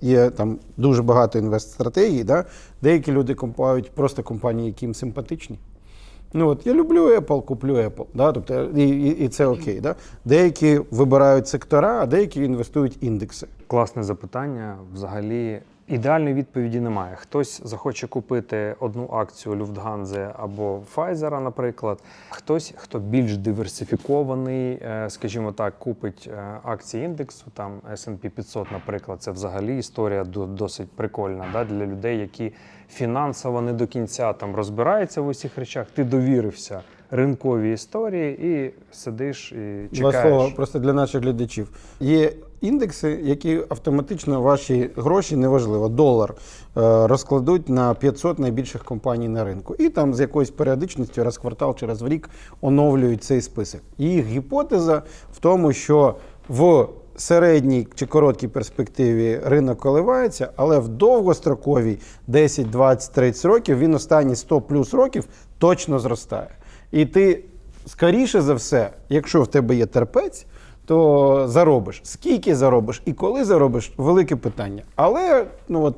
Є там дуже багато інвест-стратегій, да? деякі люди купують просто компанії, які їм симпатичні. Ну от я люблю Apple, куплю Apple. Да? Тобто, і, і, і це окей. Да? Деякі вибирають сектора, а деякі інвестують індекси. Класне запитання. Взагалі ідеальної відповіді немає. Хтось захоче купити одну акцію Люфтганзи або Pfizer, наприклад. Хтось, хто більш диверсифікований, е, скажімо так, купить е, акції індексу, там S&P 500, наприклад. Це взагалі історія досить прикольна да, для людей, які фінансово не до кінця там розбираються в усіх речах. Ти довірився ринковій історії і сидиш і Два чекаєш. слова просто для наших глядачів. Є індекси, які автоматично ваші гроші неважливо, долар е, розкладуть на 500 найбільших компаній на ринку. І там з якоюсь періодичністю раз квартал чи раз в рік оновлюють цей список. Їх гіпотеза в тому, що в середній чи короткій перспективі ринок коливається, але в довгостроковій 10, 20, 30 років він останні 100 плюс років точно зростає. І ти скоріше за все, якщо в тебе є терпець, то заробиш. Скільки заробиш і коли заробиш велике питання. Але ну от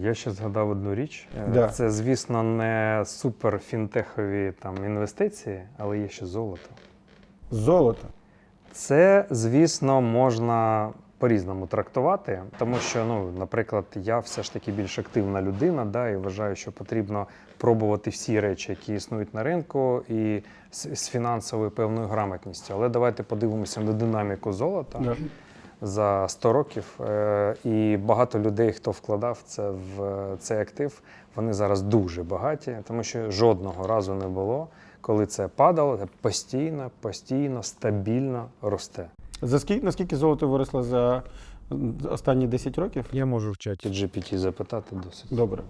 Я ще згадав одну річ. Е, Да. Це, звісно, не супер фінтехові там інвестиції, але є ще золото. золото. Це, звісно, можна по-різному трактувати, тому що, ну, наприклад, я все ж таки більш активна людина, да, і вважаю, що потрібно пробувати всі речі, які існують на ринку, і з, з фінансовою певною грамотністю. Але давайте подивимося на динаміку золота. Да. за 100 років. Е, І багато людей, хто вкладав це в цей актив, вони зараз дуже багаті, тому що жодного разу не було, коли це падало, постійно, постійно, стабільно росте. За скільки наскільки золото виросло за останні 10 років? Я можу в чаті. GPT запитати досить. Добре.